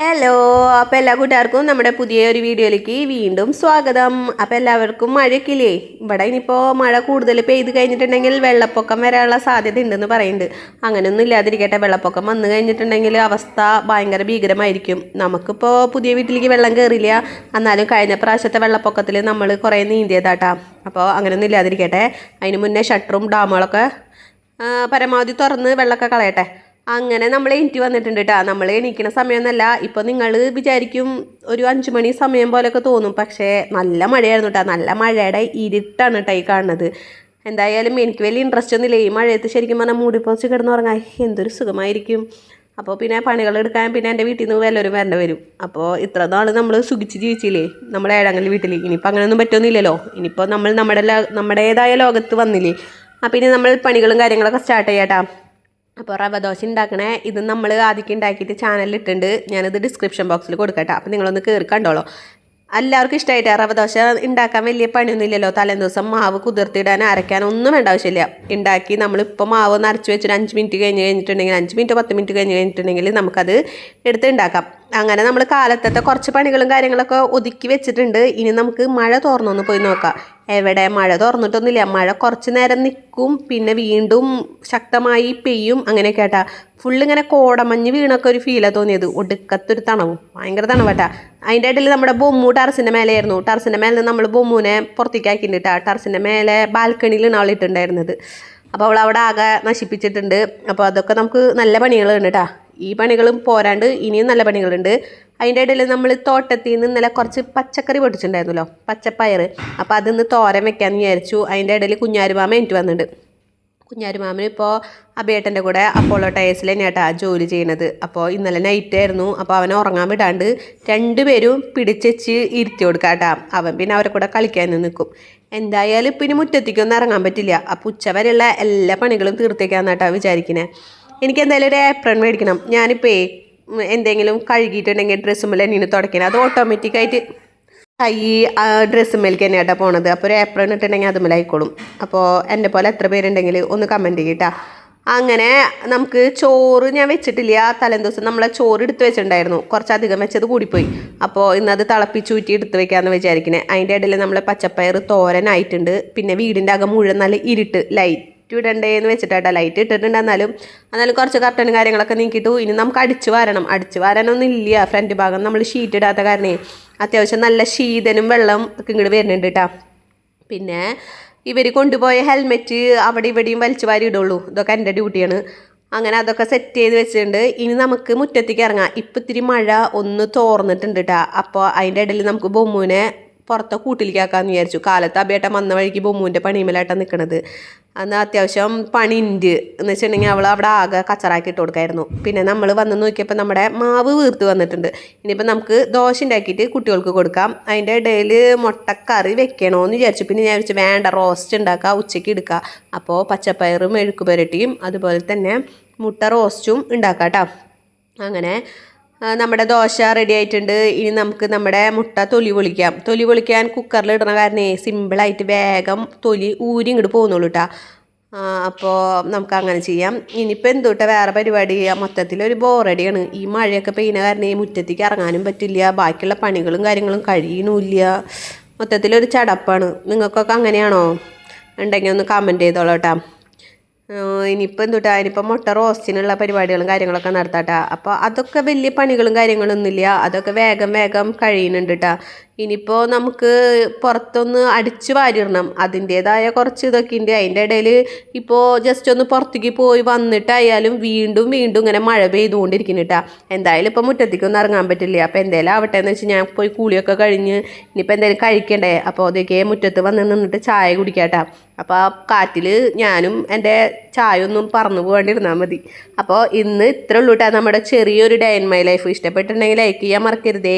Hello അപ്പോൾ എല്ലാ കൂട്ടുകാർക്കും നമ്മുടെ പുതിയ ഒരു വീഡിയോയിലേക്ക് വീണ്ടും സ്വാഗതം. അപ്പോൾ എല്ലാവർക്കും മഴയ്ക്കില്ലേ ഇവിടെ ഇനിയിപ്പോൾ മഴ കൂടുതൽ പെയ്ത് കഴിഞ്ഞിട്ടുണ്ടെങ്കിൽ വെള്ളപ്പൊക്കം വരാനുള്ള സാധ്യത ഉണ്ടെന്ന് പറയുന്നുണ്ട്. അങ്ങനെയൊന്നും ഇല്ലാതിരിക്കട്ടെ വെള്ളപ്പൊക്കം വന്നു കഴിഞ്ഞിട്ടുണ്ടെങ്കിൽ അവസ്ഥ ഭയങ്കര ഭീകരമായിരിക്കും. നമുക്കിപ്പോൾ പുതിയ വീട്ടിലേക്ക് വെള്ളം കയറില്ല എന്നാലും കഴിഞ്ഞ പ്രാവശ്യത്തെ വെള്ളപ്പൊക്കത്തിൽ നമ്മൾ കുറേ നീന്തിയതാട്ടാ. അപ്പോൾ അങ്ങനെയൊന്നും ഇല്ലാതിരിക്കട്ടെ. അതിന് മുന്നേ ഷട്ടറും ഡാമുകളൊക്കെ പരമാവധി തുറന്ന് വെള്ളമൊക്കെ കളയട്ടെ. അങ്ങനെ നമ്മൾ എണീറ്റ് വന്നിട്ടുണ്ട് കേട്ടോ നമ്മൾ എണീക്കണ സമയമൊന്നുമല്ല ഇപ്പോൾ നിങ്ങൾ വിചാരിക്കും ഒരു അഞ്ച് മണി സമയം പോലെയൊക്കെ തോന്നും. പക്ഷേ നല്ല മഴയായിരുന്നു കേട്ടോ നല്ല മഴയുടെ ഇരുട്ടാണ് കേട്ടോ ഈ കാണുന്നത്. എന്തായാലും എനിക്ക് വലിയ ഇൻട്രസ്റ്റ് ഒന്നുമില്ല. ഈ മഴയത്ത് ശരിക്കും പറഞ്ഞാൽ മൂടിപ്പോച്ച് കിടന്നുറങ്ങാൻ എന്തൊരു സുഖമായിരിക്കും. അപ്പോൾ പിന്നെ പണികൾ എടുക്കാൻ പിന്നെ എന്റെ വീട്ടിൽ നിന്ന് വല്ലവരും വേണ്ട വരും. അപ്പോൾ ഇത്ര നാൾ നമ്മൾ സുഖിച്ച് ജീവിച്ചില്ലേ? നമ്മുടെ ഏഴാങ്കൽ വീട്ടിൽ ഇനിയിപ്പോൾ അങ്ങനെയൊന്നും പറ്റുന്നില്ലല്ലോ ഇനിയിപ്പോൾ നമ്മൾ നമ്മുടെ നമ്മുടേതായ ലോകത്ത് വന്നില്ലേ? അപ്പോൾ ഇനി നമ്മൾ പണികളും കാര്യങ്ങളൊക്കെ സ്റ്റാർട്ട് ചെയ്യാട്ടാ അപ്പോൾ റവ ദോശ ഉണ്ടാക്കണേ ഇത് നമ്മൾ ആദ്യം ഉണ്ടാക്കിയിട്ട് ചാനലിൽ ഇട്ടുണ്ട് ഞാനിത് ഡിസ്ക്രിപ്ഷൻ ബോക്സിൽ കൊടുക്കട്ടെ. അപ്പോൾ നിങ്ങളൊന്ന് കയറി കണ്ടോളൂ. എല്ലാവർക്കും ഇഷ്ടമായിട്ട് റവ ദോശ ഉണ്ടാക്കാൻ വലിയ പണിയൊന്നുമില്ലല്ലോ തലേന്ന് ദിവസം മാവ് കുതിർത്തിടാൻ അരയ്ക്കാൻ ഒന്നും വേണ്ട ആവശ്യമില്ല. ഉണ്ടാക്കി നമ്മളിപ്പോൾ മാവ് ഒന്ന് അരച്ച് വെച്ചിട്ട് അഞ്ച് മിനിറ്റ് കഴിഞ്ഞ് കഴിഞ്ഞിട്ടുണ്ടെങ്കിൽ അഞ്ച് മിനിറ്റ് പത്ത് മിനിറ്റ് കഴിഞ്ഞ് കഴിഞ്ഞിട്ടുണ്ടെങ്കിൽ നമുക്കത് എടുത്ത് ഉണ്ടാക്കാം അങ്ങനെ നമ്മൾ കാലത്തത്തെ കുറച്ച് പണികളും കാര്യങ്ങളൊക്കെ ഒതുക്കി വെച്ചിട്ടുണ്ട്. ഇനി നമുക്ക് മഴ തുറന്നൊന്ന് പോയി നോക്കാം. എവിടെ? മഴ തുറന്നിട്ടൊന്നുമില്ല മഴ കുറച്ച് നേരം നിൽക്കും. പിന്നെ വീണ്ടും ശക്തമായി പെയ്യും. അങ്ങനെയൊക്കെ ഫുള്ള് ഇങ്ങനെ കോടമഞ്ഞ് വീണൊക്കെ ഒരു ഫീലാണ് തോന്നിയത്. ഒടുക്കത്തൊരു തണവും. ഭയങ്കര തണവട്ടാ. അതിന്റെ ഇടയിൽ നമ്മുടെ ബൊമ്മു ടർസിന്റെ മേലെയായിരുന്നു. ടർസിന്റെ മേലെ നമ്മൾ ബൊമ്മുവിനെ പുറത്തേക്ക് ആക്കിയിട്ടാ ടർസിന്റെ മേലെ ബാൽക്കണിയിലാണ് അവളിട്ടുണ്ടായിരുന്നത് അപ്പോൾ അവൾ അവിടെ ആകെ നശിപ്പിച്ചിട്ടുണ്ട്. അപ്പോൾ അതൊക്കെ നമുക്ക് നല്ല പണികളുണ്ട് കേട്ടാ ഈ പണികളും പോരാണ്ട് ഇനിയും നല്ല പണികളുണ്ട്. അതിന്റെ ഇടയിൽ നമ്മൾ തോട്ടത്തിൽ നിന്ന് ഇന്നലെ കുറച്ച് പച്ചക്കറി പൊട്ടിച്ചിട്ടുണ്ടായിരുന്നല്ലോ പച്ചപ്പയർ അപ്പോൾ അതിന്ന് തോരൻ വെക്കാമെന്ന് വിചാരിച്ചു. അതിന്റെ ഇടയിൽ കുഞ്ഞാരുമാമ എനിക്ക് വന്നിട്ടുണ്ട്. കുഞ്ഞാരുമാമന് ഇപ്പോൾ അബേട്ടന്റെ കൂടെ അപ്പോളോ ടയേഴ്സിൽ തന്നെയാട്ടാ ജോലി ചെയ്യണത് അപ്പോൾ ഇന്നലെ നൈറ്റ് ആയിരുന്നു. അപ്പോൾ അവനെ ഉറങ്ങാൻ വിടാണ്ട് രണ്ടുപേരും പിടിച്ചെച്ച് ഇരുത്തി കൊടുക്കാം കേട്ടാ അവൻ പിന്നെ അവരെ കൂടെ കളിക്കാൻ നിൽക്കും എന്തായാലും ഇനി മുറ്റത്തേക്കൊന്നും ഇറങ്ങാൻ പറ്റില്ല. അപ്പോൾ ഉച്ച വരെയുള്ള എല്ലാ പണികളും തീർത്തേക്കാന്നാട്ടാ വിചാരിക്കുന്നത് എനിക്ക് എന്തായാലും ഒരു ഏപ്രൺ മേടിക്കണം. ഞാനിപ്പോൾ എന്തെങ്കിലും കഴുകിയിട്ടുണ്ടെങ്കിൽ ഡ്രസ്സുമ്പോൾ എന്നെ തുടക്കണം. അത് ഓട്ടോമാറ്റിക്കായിട്ട് കൈ ഡ്രസ്സ് മേലേക്ക് തന്നെയാട്ടാ പോണത്. അപ്പോൾ ഒരു ഏപ്രൺ ഇട്ടിട്ടുണ്ടെങ്കിൽ അത് മേലായിക്കോളും അപ്പോൾ എന്റെ പോലെ എത്ര പേരുണ്ടെങ്കിൽ ഒന്ന് കമന്റ് ചെയ്യട്ടാ. അങ്ങനെ നമുക്ക് ചോറ് ഞാൻ വെച്ചിട്ടില്ല. തലേന്ന് ദിവസം നമ്മളെ ചോറ് എടുത്ത് വെച്ചിട്ടുണ്ടായിരുന്നു. കുറച്ചധികം വെച്ചത് കൂടിപ്പോയി. അപ്പോൾ ഇന്നത് തിളപ്പിച്ചൂറ്റി എടുത്ത് വെക്കാമെന്ന് വിചാരിക്കണേ. അതിന്റെ ഇടയിൽ നമ്മളെ പച്ചപ്പയർ തോരനായിട്ടുണ്ട്. പിന്നെ വീടിന്റെ അകം മുഴുവൻ നല്ല ഇരുട്ട് ലൈറ്റ് ഇടണ്ടേന്ന് വെച്ചിട്ടാട്ടോ ലൈറ്റ് ഇട്ടിട്ടുണ്ട്. എന്നാലും കുറച്ച് കർട്ടനും കാര്യങ്ങളൊക്കെ നീക്കിയിട്ടു ഇനി നമുക്ക് അടിച്ചു വരണം. അടിച്ചു വാരാനൊന്നും ഇല്ല. ഫ്രണ്ട് ഭാഗം നമ്മൾ ഷീറ്റ് ഇടാത്ത കാരണേ. അത്യാവശ്യം നല്ല ശീതനും വെള്ളം ഒക്കെ ഇങ്ങോട്ട് വരുന്നുണ്ട് കേട്ടോ പിന്നെ ഇവർ കൊണ്ടുപോയ ഹെൽമെറ്റ് അവിടെ ഇവിടെയും വലിച്ചു വാരി ഇടുള്ളൂ. ഇതൊക്കെ എന്റെ ഡ്യൂട്ടിയാണ് അങ്ങനെ അതൊക്കെ സെറ്റ് ചെയ്ത് വെച്ചിട്ടുണ്ട്. ഇനി നമുക്ക് മുറ്റത്തേക്ക് ഇറങ്ങാം. ഇപ്പം ഇത്തിരി മഴ ഒന്ന് തോർന്നിട്ടുണ്ട് കേട്ടോ അപ്പോൾ അതിന്റെ ഇടയിൽ നമുക്ക് ബൊമ്മുവിനെ പുറത്തെ കൂട്ടിലേക്കാക്കാന്ന് വിചാരിച്ചു. കാലത്ത് അബേട്ടൻ വന്ന വഴിക്ക് ബൊമ്മുവിന്റെ പണിമേലായിട്ടാണ് നിൽക്കണത് അന്ന് അത്യാവശ്യം പണിന്റ് എന്ന് വെച്ചിട്ടുണ്ടെങ്കിൽ അവൾ അവിടെ ആകെ കച്ചറാക്കി ഇട്ട് കൊടുക്കായിരുന്നു. പിന്നെ നമ്മൾ വന്ന് നോക്കിയപ്പോൾ നമ്മുടെ മാവ് വീർത്ത് വന്നിട്ടുണ്ട്. ഇനിയിപ്പോൾ നമുക്ക് ദോശ ഉണ്ടാക്കിയിട്ട് കുട്ടികൾക്ക് കൊടുക്കാം. അതിന്റെ ഇടയിൽ മുട്ടക്കറി വെക്കണമെന്ന് വിചാരിച്ചു. പിന്നെ ഞാൻ വിചാരിച്ചു വേണ്ട റോസ്റ്റ് ഉണ്ടാക്കുക ഉച്ചയ്ക്ക് എടുക്കുക അപ്പോൾ പച്ചപ്പയറും മെഴുക്ക് പുരട്ടിയും അതുപോലെ തന്നെ മുട്ട റോസ്റ്റും ഉണ്ടാക്കാം കേട്ടോ അങ്ങനെ നമ്മുടെ ദോശ റെഡി ആയിട്ടുണ്ട്. ഇനി നമുക്ക് നമ്മുടെ മുട്ട തൊലി പൊളിക്കാം. തൊലി പൊളിക്കാൻ കുക്കറിൽ ഇടണ കാരണേ സിമ്പിളായിട്ട് വേഗം തൊലി ഊരി ഇങ്ങോട്ട് പോകുന്നുള്ളൂ കേട്ടോ അപ്പോൾ നമുക്ക് അങ്ങനെ ചെയ്യാം. ഇനിയിപ്പോൾ എന്തോട്ടെ വേറെ പരിപാടി? മൊത്തത്തിലൊരു ബോറടിയാണ് ഈ മഴയൊക്കെ പെയ്യുന്ന കാരണം ഈ മുറ്റത്തേക്ക് ഇറങ്ങാനും പറ്റില്ല. ബാക്കിയുള്ള പണികളും കാര്യങ്ങളും കഴിയണമില്ല മൊത്തത്തിലൊരു ചടപ്പാണ്. നിങ്ങൾക്കൊക്കെ അങ്ങനെയാണോ? ഉണ്ടെങ്കിൽ ഒന്ന് കമന്റ് ചെയ്തോളൂ കേട്ടോ ഇനിയിപ്പോൾ തൊട്ട് ഇനിയിപ്പോൾ മുട്ട റോസ്റ്റിനുള്ള പരിപാടികളും കാര്യങ്ങളൊക്കെ നടത്താട്ടാ. അപ്പോൾ അതൊക്കെ വലിയ പണികളും കാര്യങ്ങളൊന്നുമില്ല. അതൊക്കെ വേഗം വേഗം കഴിയുന്നുണ്ട് കേട്ടാ ഇനിയിപ്പോൾ നമുക്ക് പുറത്തൊന്ന് അടിച്ചു വാരിടണം അതിന്റേതായ കുറച്ച് ഇതൊക്കെ ഉണ്ട് അതിന്റെ ഇടയിൽ ഇപ്പോൾ ജസ്റ്റ് ഒന്ന് പുറത്തേക്ക് പോയി വന്നിട്ടായാലും വീണ്ടും വീണ്ടും ഇങ്ങനെ മഴ പെയ്തുകൊണ്ടിരിക്കുന്നു കേട്ടാ എന്തായാലും ഇപ്പോൾ മുറ്റത്തേക്കൊന്നും ഇറങ്ങാൻ പറ്റില്ല. അപ്പോൾ എന്തായാലും ആവട്ടെ എന്ന് വെച്ച് ഞാൻ പോയി കൂളിയൊക്കെ കഴിഞ്ഞ് ഇനിയിപ്പോൾ എന്തായാലും കഴിക്കണ്ടേ? അപ്പോൾ അതൊക്കെ മുറ്റത്ത് വന്ന് നിന്നിട്ട് ചായ കുടിക്കാട്ടാ. അപ്പോൾ ആ കാറ്റിൽ ഞാനും എന്റെ ചായ ഒന്നും പറന്നു പോകാണ്ടിരുന്നാൽ മതി. അപ്പോൾ ഇന്ന് ഇത്ര ഉള്ളൂ കേട്ടോ നമ്മുടെ ചെറിയൊരു ഡേ ഇൻ മൈ ലൈഫ്. ഇഷ്ടപ്പെട്ടിട്ടുണ്ടെങ്കിൽ ലൈക്ക് ചെയ്യാൻ മറക്കരുതേ.